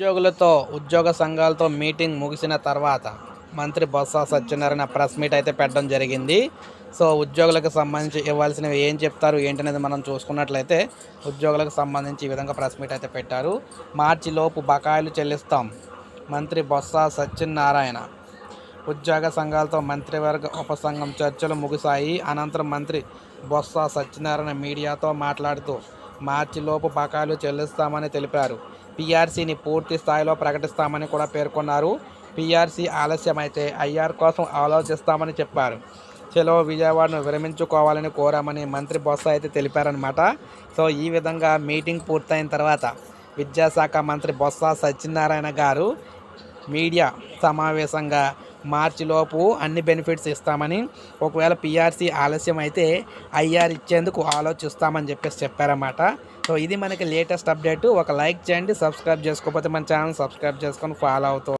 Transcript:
ఉద్యోగులతో ఉద్యోగ సంఘాలతో మీటింగ్ ముగిసిన తర్వాత మంత్రి బొత్స సత్యనారాయణ ప్రెస్ మీట్ అయితే పెట్టడం జరిగింది. సో ఉద్యోగులకు సంబంధించి ఇవ్వాల్సినవి ఏం చెప్తారు ఏంటనేది మనం చూసుకున్నట్లయితే ఉద్యోగులకు సంబంధించి ఈ విధంగా ప్రెస్ మీట్ అయితే పెట్టారు. మార్చిలోపు బకాయిలు చెల్లిస్తాం. మంత్రి బొత్స సత్యనారాయణ. ఉద్యోగ సంఘాలతో మంత్రివర్గ ఉపసంఘం చర్చలు ముగిశాయి. అనంతరం మంత్రి బొత్స సత్యనారాయణ మీడియాతో మాట్లాడుతూ మార్చిలోపు బకాయిలు చెల్లిస్తామని తెలిపారు. పీఆర్సీని పూర్తి స్థాయిలో ప్రకటిస్తామని కూడా పేర్కొన్నారు. పీఆర్సీ ఆలస్యమైతే ఐఆర్ కోసం ఆలోచిస్తామని చెప్పారు. చెలో విజయవాడను విరమించుకోవాలని కోరామని మంత్రి బొత్స అయితే తెలిపారనమాట సో ఈ విధంగా మీటింగ్ పూర్తయిన తర్వాత విద్యాశాఖ మంత్రి బొత్స సత్యనారాయణ గారు మీడియా సమావేశంగా మార్చిలోపు అన్ని బెనిఫిట్స్ ఇస్తామని ఒకవేళ పిఆర్సీ ఆలస్యం అయితే ఐఆర్ ఇచ్చేందుకు ఆలోచిస్తామని చెప్పేసి చెప్పారన్నమాట. సో ఇది మనకి లేటెస్ట్ అప్డేట్. ఒక లైక్ చేయండి సబ్స్క్రైబ్ చేసుకోకపోతే మన ఛానల్ సబ్స్క్రైబ్ చేసుకొని ఫాలో అవుతూ